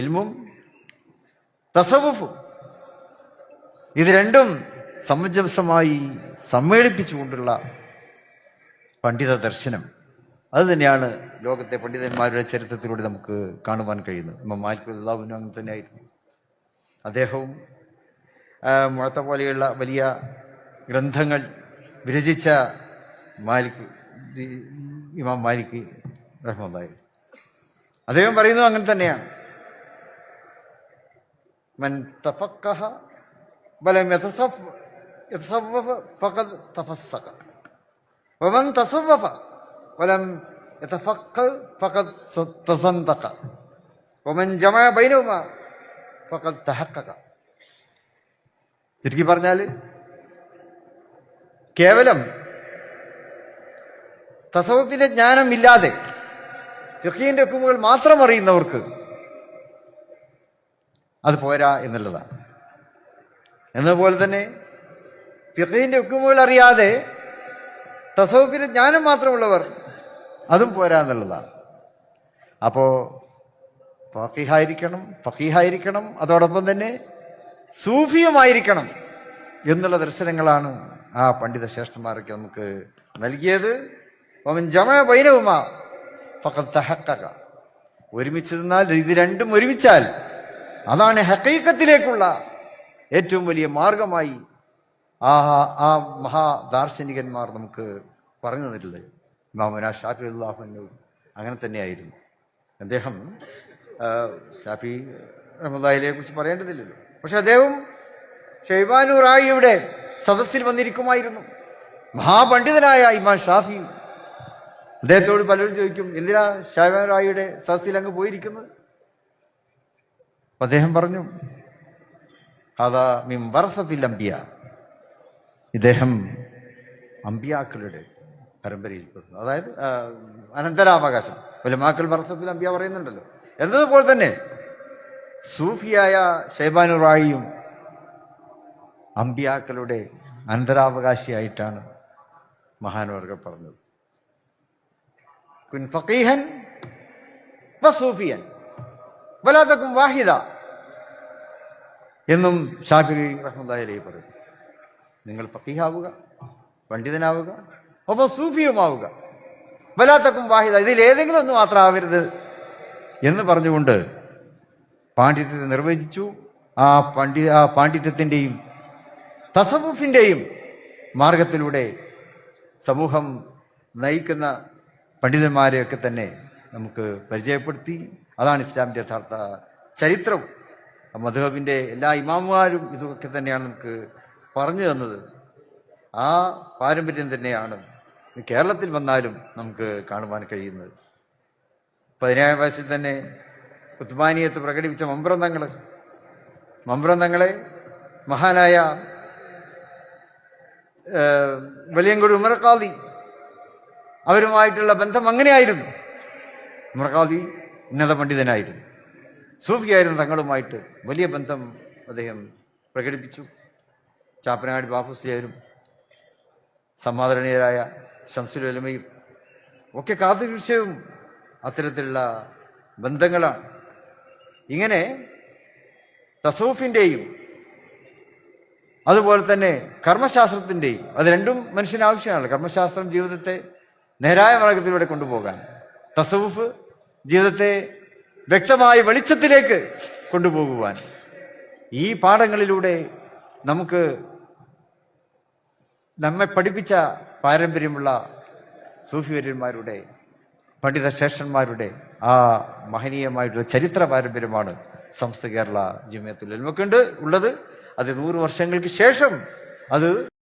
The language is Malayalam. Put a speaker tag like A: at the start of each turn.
A: ഇൽമും തസവുഫും. ഇത് രണ്ടും സമഞ്ജസമായി സമ്മേളിപ്പിച്ചുകൊണ്ടുള്ള പണ്ഡിത ദർശനം. അത് തന്നെയാണ് ലോകത്തെ പണ്ഡിതന്മാരുടെ ചരിത്രത്തിലൂടെ നമുക്ക് കാണുവാൻ കഴിയുന്നത്. ഇമ്മ അള്ളാഹുവിനും അങ്ങനെ തന്നെയായിരുന്നു. അദ്ദേഹവും മുഴത്ത പോലെയുള്ള വലിയ ഗ്രന്ഥങ്ങൾ വിരചിച്ച മാലിക് ഇമാം മാലിക് റഹ്മുല്ലായി അദ്ദേഹം പറയുന്നത് അങ്ങനെ തന്നെയാണ്. മൻ തഫക്കഹ ബലം യഥസഫ് യഥസവഫ് ഫഖദ് തഫസ്സഖ വമൻ തസവഫ വലം യഥഫക്കൽ ഫഖദ് തസന്തഖ വമൻ ജമഅ ബൈനഹുമ ഫഖദ് തഹഖഖ ചുരുക്കി പറഞ്ഞാൽ കേവലം തസവഫിന്റെ ജ്ഞാനം ഇല്ലാതെ ഫിഖീന്റെ ഹുക്കുമുകൾ മാത്രം അറിയുന്നവർക്ക് അത് പോരാ എന്നുള്ളതാണ്. എന്നതുപോലെ തന്നെ ഫിഖീന്റെ ഹുക്കുമുകൾ അറിയാതെ തസോഫിന് ജ്ഞാനം മാത്രമുള്ളവർ അതും പോരാ എന്നുള്ളതാണ്. അപ്പോ ഫക്കീഹായിരിക്കണം ഫക്കീഹായിരിക്കണം അതോടൊപ്പം തന്നെ സൂഫിയുമായിരിക്കണം എന്നുള്ള ദർശനങ്ങളാണ് ആ പണ്ഡിത ശ്രേഷ്ഠന്മാരൊക്കെ നമുക്ക് നൽകിയത്. അവൻ ജമ ബൈനവുമാ ഫഖദ് തഹക്കക ഒരുമിച്ച് നിന്നാൽ ഇത് രണ്ടും ഒരുമിച്ചാൽ അതാണ് ഹക്കീക്കത്തിലേക്കുള്ള ഏറ്റവും വലിയ മാർഗമായി ആ ആ മഹാദാർശനികന്മാർ നമുക്ക് പറഞ്ഞു തന്നിട്ടുള്ളത്. ഇമാമുന ഷാഫി അള്ളാഹു അങ്ങനെ തന്നെയായിരുന്നു. അദ്ദേഹം ഷാഫി റഹ്മദായിലെ കുറിച്ച് പറയേണ്ടതില്ലല്ലോ. പക്ഷെ അദ്ദേഹം ഷെയ്ബാനു റായിയുടെ സദസ്സിൽ വന്നിരിക്കുമായിരുന്നു. മഹാപണ്ഡിതനായ ഇമാൻ ഷാഫി അദ്ദേഹത്തോട് പലരും ചോദിക്കും എന്തിനാ ഷൈബാൻ റായിയുടെ സദസ്സിൽ അങ്ങ് പോയിരിക്കുന്നത്? അപ്പൊ അദ്ദേഹം പറഞ്ഞു അതാ മിം വറസത്തിൽ അമ്പിയ ഇദ്ദേഹം അമ്പിയാക്കളുടെ പരമ്പരയിൽപ്പെടുന്നു അതായത് അനന്തരാവകാശം. വലുമാക്കൾ വർഷത്തിൽ അമ്പിയ പറയുന്നുണ്ടല്ലോ. എന്നതുപോലെ തന്നെ സൂഫിയായ ഷൈബാനു റായിയും അമ്പിയാക്കളുടെ അനന്തരാവകാശിയായിട്ടാണ് മഹാനവർഗ പറഞ്ഞത്. കുൻ ഫഖീഹൻ വസൂഫിയൻ വലാതക്കും വാഹിദ എന്നും ഷാഫിരി റഹ്മുല്ലാഹി പറയും. നിങ്ങൾ ഫക്കീഹാവുക പണ്ഡിതനാവുക ഒപ്പം സൂഫിയുമാവുക. വലാത്തക്കും വാഹിദ ഇതിൽ ഏതെങ്കിലും ഒന്ന് മാത്രമാവരുത് എന്ന് പറഞ്ഞുകൊണ്ട് പാണ്ഡിത്യത്തെ നിർവചിച്ചു. ആ പണ്ഡി ആ പാണ്ഡിത്യത്തിന്റെയും തസവുഫിന്റെയും മാർഗത്തിലൂടെ സമൂഹം നയിക്കുന്ന പണ്ഡിതന്മാരെയൊക്കെ തന്നെ നമുക്ക് പരിചയപ്പെടുത്തി. അതാണ് ഇസ്ലാമിന്റെ യഥാർത്ഥ ചരിത്രവും മധുഹബിന്റെ എല്ലാ ഇമാമുമാരും ഇതൊക്കെ തന്നെയാണ് നമുക്ക് പറഞ്ഞു തന്നത്. ആ പാരമ്പര്യം തന്നെയാണ് കേരളത്തിൽ വന്നാലും നമുക്ക് കാണുവാൻ കഴിയുന്നത്. പതിനേഴാം വയസ്സിൽ തന്നെ ഉത്മാനിയത്ത് പ്രകടിപ്പിച്ച മമ്പ്രന്തങ്ങൾ മമ്പ്രന്തങ്ങളെ മഹാനായ ഏഹ്, വെളിയങ്കോട് ഉമർക്കാദി അവരുമായിട്ടുള്ള ബന്ധം അങ്ങനെയായിരുന്നു. ഉമർക്കാദി ഉന്നത പണ്ഡിതനായിരുന്നു. സൂഫിയായിരുന്നു തങ്ങളുമായിട്ട് വലിയ ബന്ധം അദ്ദേഹം പ്രകടിപ്പിച്ചു. ചാപ്പനാടി ബാഫുസിയാരും സമാദരണീയരായ ശംസുലമയും ഒക്കെ കാത്തുവീഴ്ചയും അത്തരത്തിലുള്ള ബന്ധങ്ങളാണ്. ഇങ്ങനെ തസൂഫിന്റെയും അതുപോലെ തന്നെ കർമ്മശാസ്ത്രത്തിന്റെയും അത് രണ്ടും മനുഷ്യന് ആവശ്യമാണ്. കർമ്മശാസ്ത്രം ജീവിതത്തെ നേരായ മാർഗത്തിലൂടെ കൊണ്ടുപോകാൻ. തസവുഫ് ജീവിതത്തെ വ്യക്തമായ വെളിച്ചത്തിലേക്ക് കൊണ്ടുപോകുവാൻ. ഈ പാഠങ്ങളിലൂടെ നമുക്ക് നമ്മെ പഠിപ്പിച്ച പാരമ്പര്യമുള്ള സൂഫിവര്യന്മാരുടെ ശേഷന്മാരുടെ ആ മഹനീയമായിട്ടുള്ള ചരിത്ര പാരമ്പര്യമാണ് സംസ്ഥ കേരള ജമിയത്തുൽ നമുക്കുണ്ട് ഉള്ളത്. അത് നൂറ് വർഷങ്ങൾക്ക് ശേഷം അത്